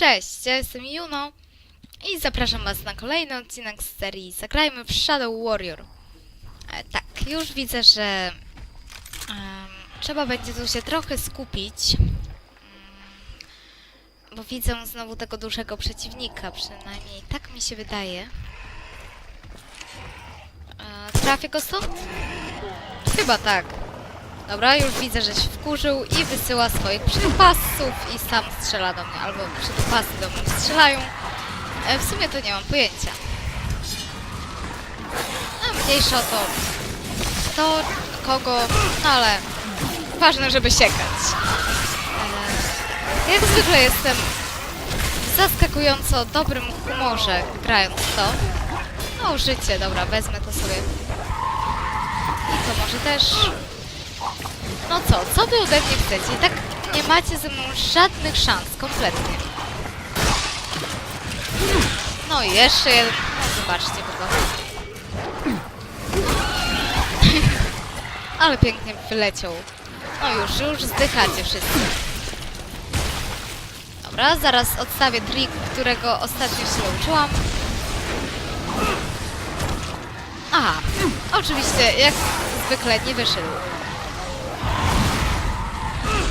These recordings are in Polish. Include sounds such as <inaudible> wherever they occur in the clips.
Cześć, ja jestem Juno i zapraszam Was na kolejny odcinek z serii Zagrajmy w Shadow Warrior. E, tak, już widzę, że em, trzeba będzie tu się trochę skupić, mm, bo widzę znowu tego dużego przeciwnika, przynajmniej tak mi się wydaje. E, trafię go stąd? Chyba tak. Dobra, już widzę, że się wkurzył i wysyła swoich przytupasów i sam strzela do mnie, albo przytupasy do mnie strzelają. E, w sumie to nie mam pojęcia. No, mniejsza to, to kogo, no ale ważne, żeby siekać. E, jak zwykle jestem w zaskakująco dobrym humorze grając to. No, życie, dobra, wezmę to sobie. I to może też no co, co wy ode mnie chcecie? I tak nie macie ze mną żadnych szans, kompletnie. No i jeszcze jeden. No zobaczcie po prostu. <laughs> Ale pięknie wyleciał. No już, już zdychacie wszyscy. Dobra, zaraz odstawię trik, którego ostatnio się nauczyłam. Aha, oczywiście, jak zwykle nie wyszedł.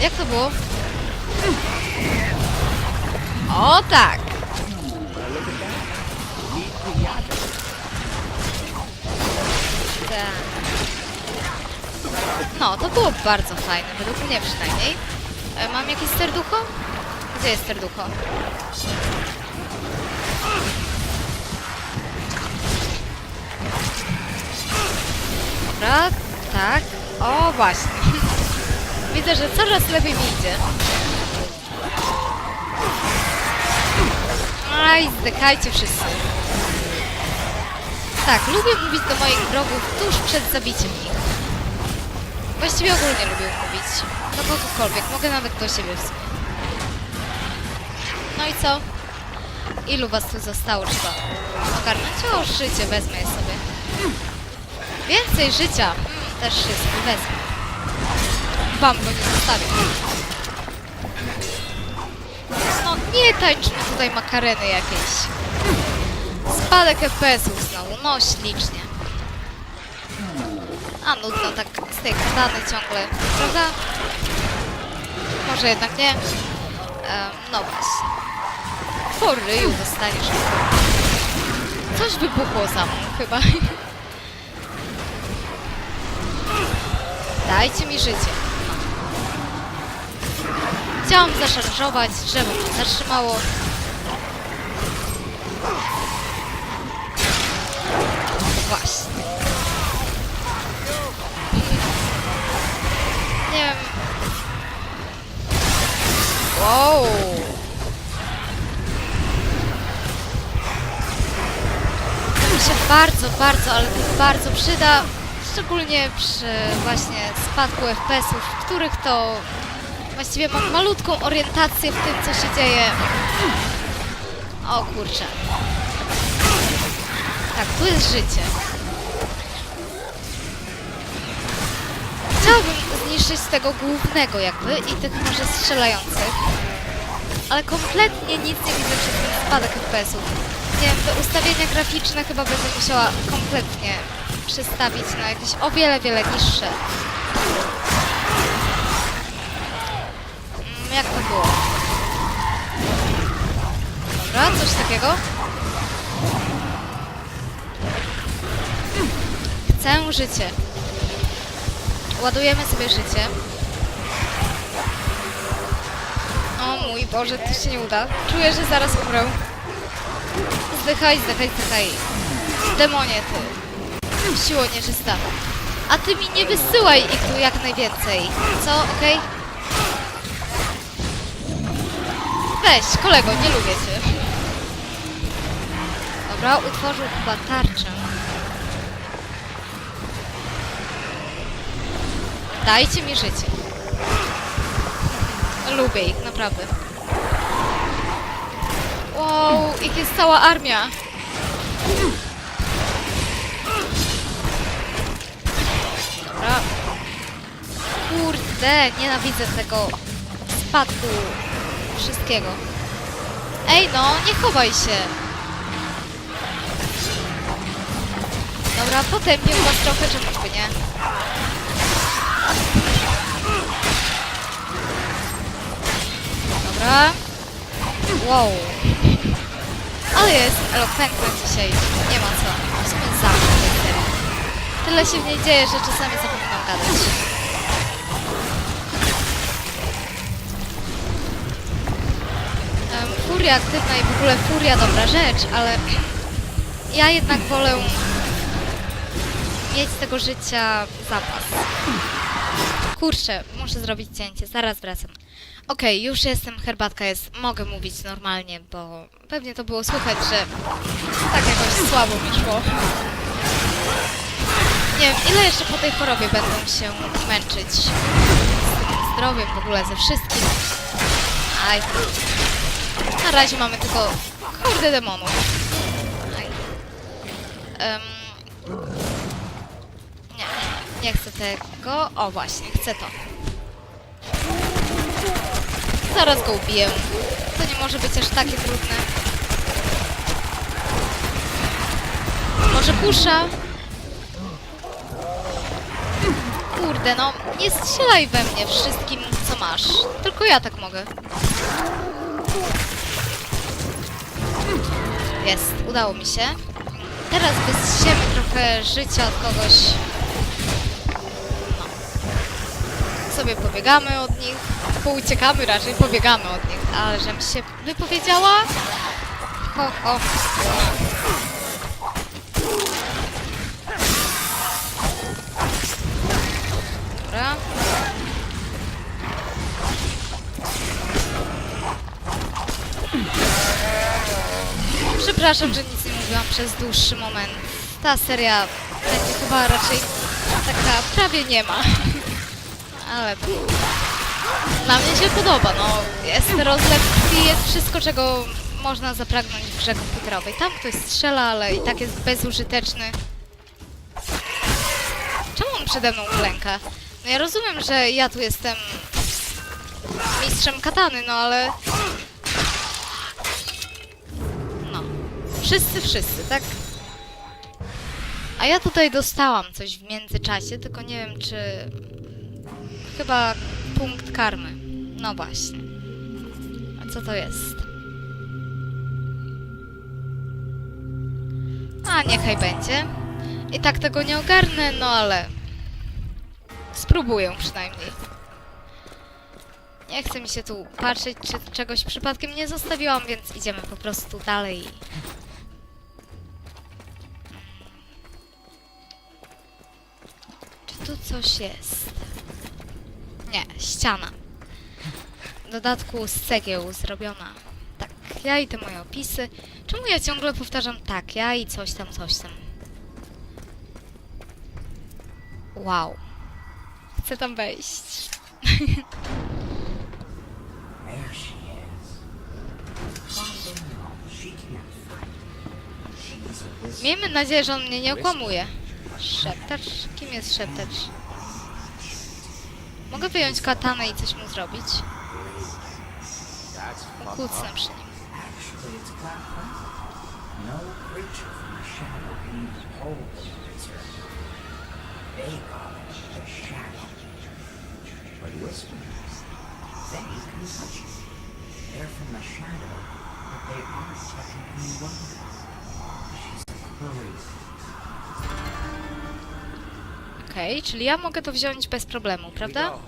Jak to było? O tak! Tak. No, to było bardzo fajne, według mnie przynajmniej. E, Mam jakieś serducho? Gdzie jest serducho? Dobra, tak. O, właśnie. <laughs> Widzę, że coraz lepiej mi idzie. Aj, zdechajcie wszyscy. Tak, lubię mówić do moich wrogów tuż przed zabiciem ich. Właściwie ogólnie lubię mówić. Do kogokolwiek, mogę nawet do siebie w. No i co? Ilu was tu zostało? Trzeba ogarnąć? O, życie, wezmę je sobie. Więcej życia! Mm, też sobie wezmę. Wam go nie zostawię. No nie tańczmy tutaj makareny jakieś. Spadek FPS-ów znowu, no ślicznie. A nudno tak z tej katany ciągle, prawda? Może jednak nie? Em, no właśnie. Po ryju dostaniesz. Coś wybuchło za mną chyba. <laughs> Dajcie mi życie. Chciałam zaszarżować, drzewo mnie zatrzymało. Właśnie. Nie wiem. Wow. To mi się bardzo, bardzo, ale to bardzo przyda. Szczególnie przy właśnie spadku FPS-ów, których to właściwie mam malutką orientację w tym, co się dzieje. O kurczę. Tak, tu jest życie. Chciałabym zniszczyć tego głównego jakby i tych może strzelających. Ale kompletnie nic nie widzę przez ten spadek FPS-ów. Nie wiem, te ustawienia graficzne chyba będę musiała kompletnie przestawić na jakieś o wiele, wiele niższe. Było? Dobra, coś takiego. Chcę życie. Ładujemy sobie życie. O mój Boże, to się nie uda. Czuję, że zaraz umrę. Zdychaj, zdychaj, zdychaj. Demonie ty. Siło nieczysta. A ty mi nie wysyłaj ich tu jak najwięcej. Co? Okej? Weź, kolego, nie lubię cię. Dobra, utworzył chyba tarczę. Dajcie mi życie. Lubię ich, naprawdę. Wow, ich jest cała armia. Dobra. Kurde, nienawidzę tego spadku wszystkiego. Ej, no, nie chowaj się. Dobra, potem nie was trochę, czemu by nie? Dobra. Wow. Ale jest elokwentna dzisiaj. Nie ma co. W sumie serii. Tyle się w niej dzieje, że czasami zapominam gadać. Furia aktywna i w ogóle furia dobra rzecz, ale ja jednak wolę mieć z tego życia zapas. Kurczę, muszę zrobić cięcie, zaraz wracam. Okej, już jestem, herbatka jest, mogę mówić normalnie, bo pewnie to było słychać, że tak jakoś słabo mi szło. Nie wiem, ile jeszcze po tej chorobie będą się męczyć z tym zdrowiem, w ogóle ze wszystkim. Aj. Na razie mamy tylko hordę demonów. Em, nie, nie chcę tego. O, właśnie, chcę to. Zaraz go ubiję. To nie może być aż takie trudne. Może pusza? Kurde, no nie strzelaj we mnie wszystkim, co masz. Tylko ja tak mogę. Jest, udało mi się. Teraz wysiemy trochę życia od kogoś. No. Sobie pobiegamy od nich. Pouciekamy raczej, pobiegamy od nich. Ale żem się wypowiedziała? Ho, ho. Dobra. Przepraszam, że nic nie mówiłam przez dłuższy moment. Ta seria będzie chyba raczej taka prawie nie ma. Ale. Dla mnie się podoba, no. Jest rozlew jest wszystko, czego można zapragnąć w grze komputerowej. Tam ktoś strzela, ale i tak jest bezużyteczny. Czemu on przede mną klęka? No ja rozumiem, że ja tu jestem mistrzem katany, no ale... Wszyscy, wszyscy, tak? A ja tutaj dostałam coś w międzyczasie, tylko nie wiem, czy... Chyba punkt karmy. No właśnie. A co to jest? A, niechaj będzie. I tak tego nie ogarnę, no ale... Spróbuję przynajmniej. Nie chce mi się tu patrzeć, czy czegoś przypadkiem nie zostawiłam, więc idziemy po prostu dalej. Tu coś jest? Nie, ściana. W dodatku z cegieł zrobiona. Tak, ja i te moje opisy. Czemu ja ciągle powtarzam tak, ja i coś tam, coś tam? Wow. Chcę tam wejść. <laughs> Miejmy nadzieję, że on mnie nie okłamuje. Szeptacz? Jest szeptacz? Mogę wyjąć katanę i coś mu zrobić? Kucnę przy nim. They're Okej, czyli ja mogę to wziąć bez problemu, prawda? Wow.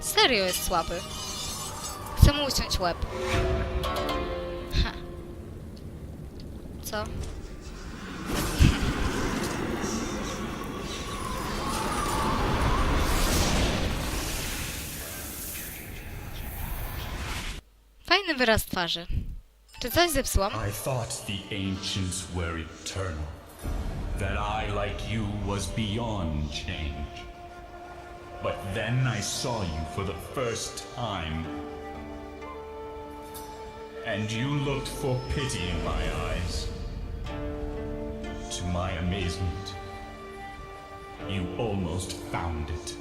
Serio jest słaby. Chcę mu uciąć łeb. Ha. Co? Fajny wyraz twarzy. Czy coś zepsułam? I thought the ancients were eternal. That I, like you, was beyond change. But then I saw you for the first time. and you looked for pity in my eyes. To my amazement, you almost found it.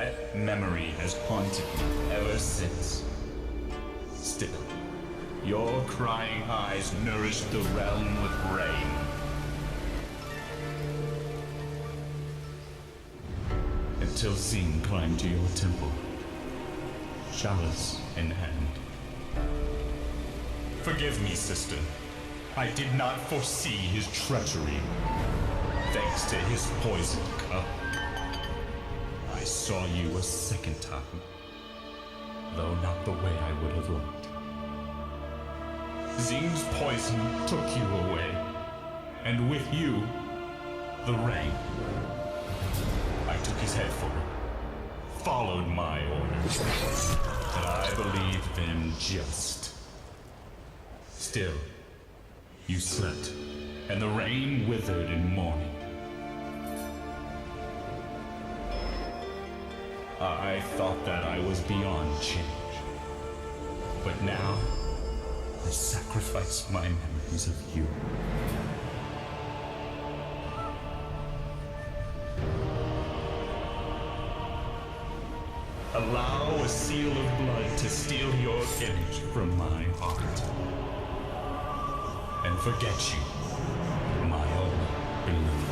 That memory has haunted me ever since. Still, your crying eyes nourished the realm with rain. Until Zing climbed to your temple, chalice in hand. Forgive me, sister. I did not foresee his treachery. Thanks to his poison cup, saw you a second time, though not the way I would have liked. Zing's poison took you away, and with you, the rain. I took his head for it, followed my orders, and I believed them just. Still, you slept, and the rain withered in morning. I thought that I was beyond change. But now, I sacrifice my memories of you. Allow a seal of blood to steal your image from my heart. And forget you, my own beloved.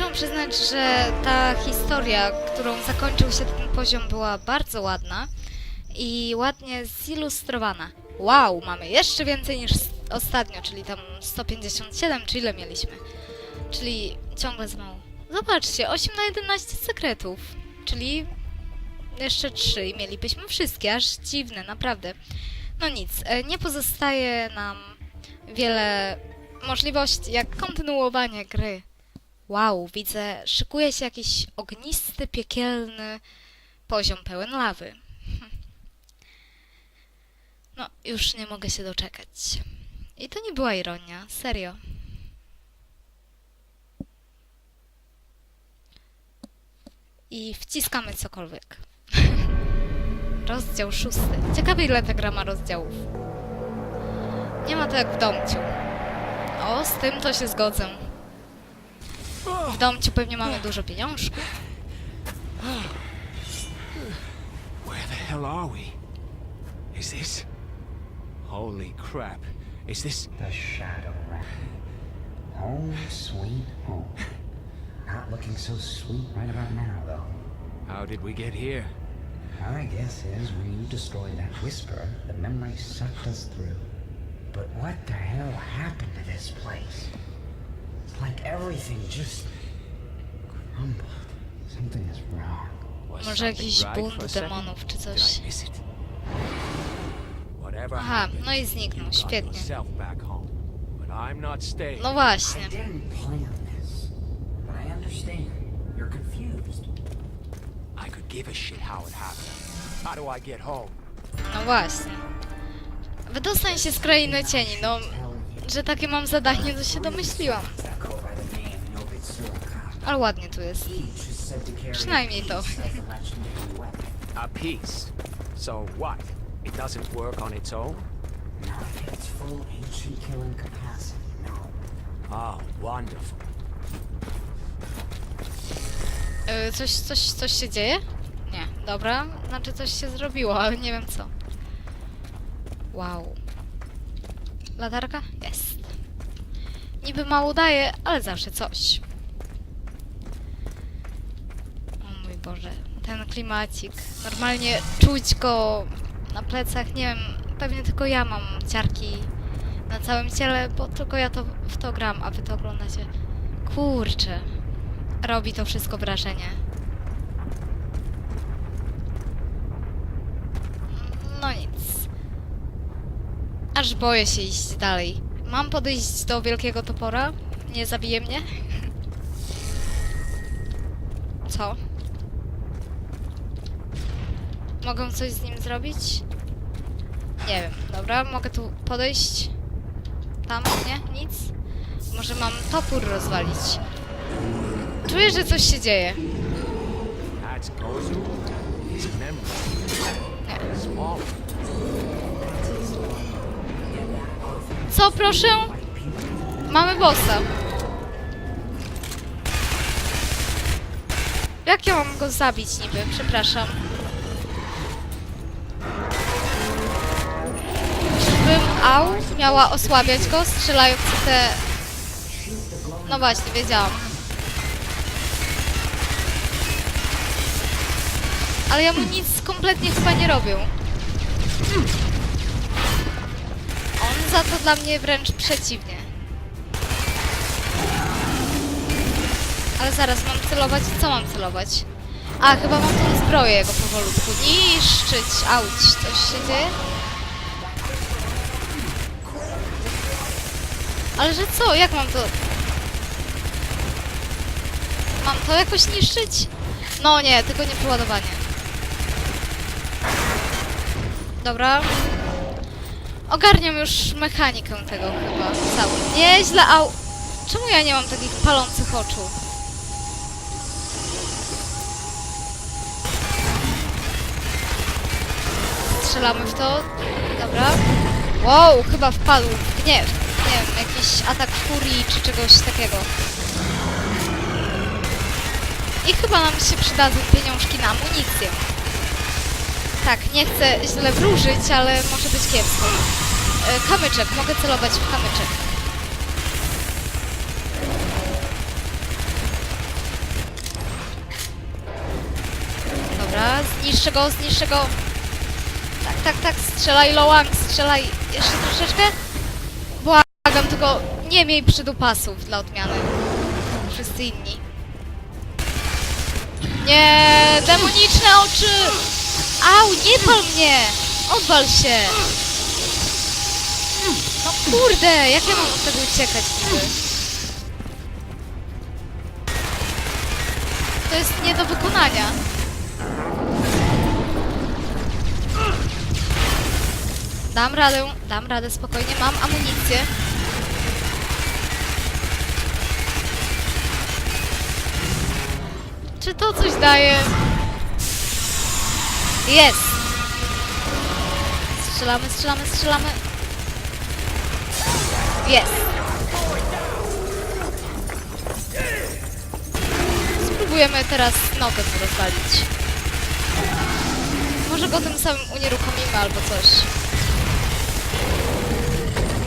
Muszę przyznać, że ta historia, którą zakończył się ten poziom, była bardzo ładna i ładnie zilustrowana. Wow, mamy jeszcze więcej niż ostatnio, czyli tam 157, czy ile mieliśmy? Czyli ciągle za mało. Zobaczcie, 8 na 11 sekretów, czyli jeszcze 3 i mielibyśmy wszystkie, aż dziwne, naprawdę. No nic, e, nie pozostaje nam wiele możliwości jak kontynuowanie gry. Wow, widzę, szykuje się jakiś ognisty, piekielny poziom pełen lawy. No, już nie mogę się doczekać. I to nie była ironia, serio. I wciskamy cokolwiek. <laughs> Rozdział szósty. Ciekawe ile ta gra ma rozdziałów. Nie ma to jak w domciu. O, z tym to się zgodzę. W domciu pewnie mamy dużo pieniążków. Where the hell are we? Is this? Holy crap. Is this. The Shadow Realm. Home oh, sweet home. Not looking so sweet right about now, though. How did we get here? My guess is when you destroyed that whisper, the memory sucked us through. But what the hell happened to this place? Like everything just crumbled. Something is wrong. Może jakiś bunt demonów czy coś. Aha, no i zniknął, świetnie. yourself back home. But I'm not staying. No I właśnie. didn't plan this, but I understand. You're confused. I could give a shit how it happened. How do I get home? No właśnie. Wydostań się z krainy cieni, no, że takie mam zadanie, to się domyśliłam. Ale ładnie tu jest. Przynajmniej to. <laughs> a piece. So what? It doesn't work on its own? Not its full ancient killing capacity, no. Oh, wonderful. Y, coś, coś, coś się dzieje? Nie, dobra. Znaczy coś się zrobiło, ale nie wiem co. Wow. Latarka? Jest. Niby mało daje, ale zawsze coś. O mój Boże, ten klimacik. Normalnie czuć go na plecach, nie wiem, pewnie tylko ja mam ciarki na całym ciele, bo tylko ja to w to gram, a wy to oglądacie. Kurczę. Robi to wszystko wrażenie. No nic. Aż boję się iść dalej. Mam podejść do wielkiego topora? Nie zabije mnie? <laughs> Co? Mogę coś z nim zrobić? Nie wiem. Dobra, mogę tu podejść. Tam? Nie? Nic? Może mam topór rozwalić? Czuję, że coś się dzieje. Falling. Co, proszę? Mamy bossa. Jak ja mam go zabić niby? Przepraszam. Au miała osłabiać go, strzelając te... No właśnie, wiedziałam. Ale ja mu nic kompletnie chyba nie robię. On za to dla mnie wręcz przeciwnie. Ale zaraz, mam celować? Co mam celować? A, chyba mam tą zbroję jego powolutku. Niszczyć! Auć! Coś się dzieje? Ale że co? Jak mam to... Mam to jakoś niszczyć? No nie, tylko nie przeładowanie. Dobra. Ogarniam już mechanikę tego chyba całą. Nieźle, au... Czemu ja nie mam takich palących oczu? Strzelamy w to. Dobra. Wow, chyba wpadł w gniew. Nie wiem, jakiś atak furii czy czegoś takiego. I chyba nam się przydadzą pieniążki na amunicję. Tak, nie chcę źle wróżyć, ale może być kiepsko. E, kamyczek, mogę celować w kamyczek. Dobra, zniszczę go, zniszczę go. Tak, tak, tak, strzelaj Loang, strzelaj jeszcze troszeczkę. Błagam, tylko nie miej przydupasów dla odmiany. Wszyscy inni. Nie, demoniczne oczy! Au, nie pal mnie! Odwal się! No kurde, jak ja mam od tego uciekać? To jest nie do wykonania. Dam radę, dam radę spokojnie, mam amunicję. Czy to coś daje? Jest! Strzelamy, strzelamy, strzelamy. Jest! Spróbujemy teraz nogę rozwalić. Może go tym samym unieruchomimy albo coś.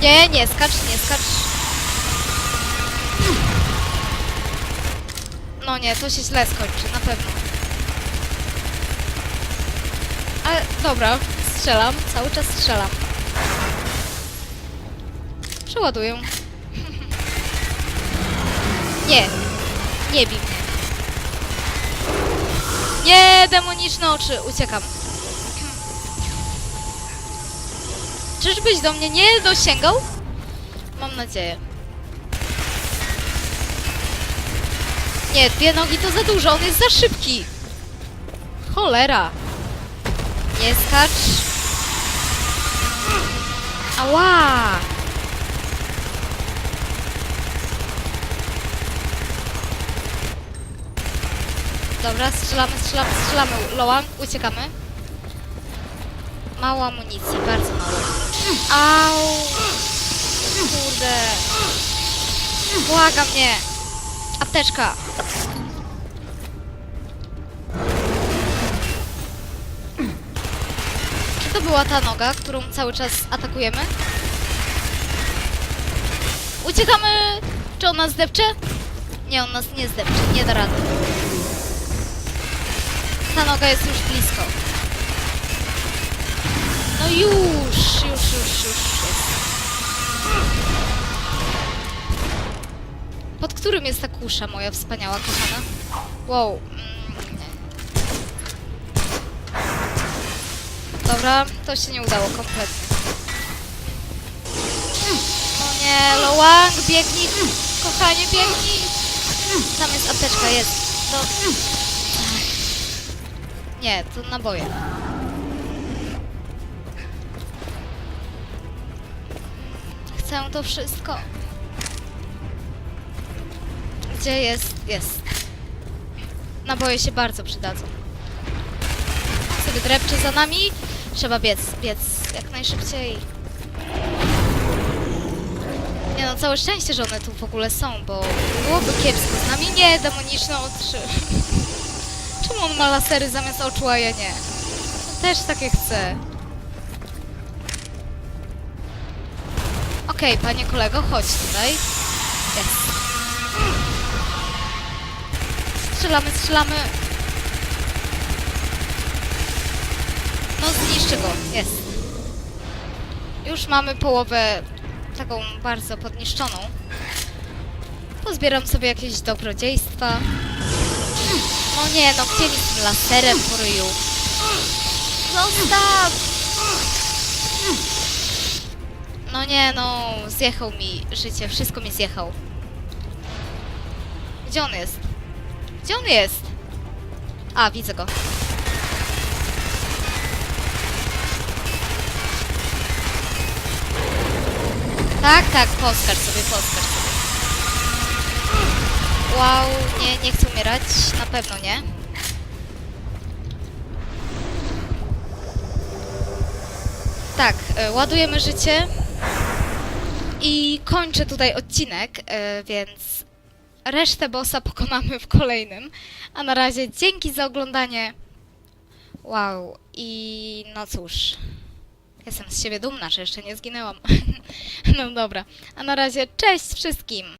Nie, nie skacz, nie skacz. No nie, to się źle skończy, na pewno. Ale dobra, strzelam, cały czas strzelam. Przeładuję. <laughs> Nie, nie bij mnie. Nie, demoniczne oczy, uciekam. Czyżbyś do mnie nie dosięgał? Mam nadzieję. Nie, dwie nogi to za dużo, on jest za szybki. Cholera. Nie skacz. Ała! Dobra, strzelamy, strzelamy, strzelamy. Lołam, uciekamy. Mało amunicji, bardzo mało. Au! Kurde. Błaga mnie. Apteczka. Czy to była ta noga, którą cały czas atakujemy? Uciekamy! Czy on nas zdepcze? Nie, on nas nie zdepcze, nie da rady. Ta noga jest już blisko. No już, już, już, już Pod którym jest ta kusza, moja wspaniała kochana? Wow. Dobra, to się nie udało kompletnie. No nie, Loang, biegnij! Kochanie, biegnij! Tam jest apteczka, jest. To... Nie, to naboje. Chcę to wszystko. Gdzie jest? Jest. naboje się bardzo przydadzą. Sobie drepcze za nami. Trzeba biec, biec jak najszybciej. Nie no, całe szczęście, że one tu w ogóle są, bo byłoby kiepsko. Z nami nie, demoniczne oczy. <laughs> Czemu on ma lasery zamiast oczu, a ja nie? Też takie chcę. Okej, panie kolego, chodź tutaj. Jest. Strzelamy, strzelamy. No zniszczy go, jest. Już mamy połowę taką bardzo podniszczoną. Pozbieram sobie jakieś dobrodziejstwa. No nie, no gdzie mi z tym laserem po? Zostaw! No nie, no, zjechał mi życie, wszystko mi zjechał. Gdzie on jest? Gdzie on jest? A, widzę go. Tak, tak, poskacz sobie, poskacz sobie. Wow, nie, nie chcę umierać, na pewno nie. Tak, e, ładujemy życie i kończę tutaj odcinek, e, więc resztę bossa pokonamy w kolejnym. A na razie dzięki za oglądanie. Wow, i no cóż. Jestem z siebie dumna, że jeszcze nie zginęłam. <laughs> no dobra. A na razie cześć wszystkim!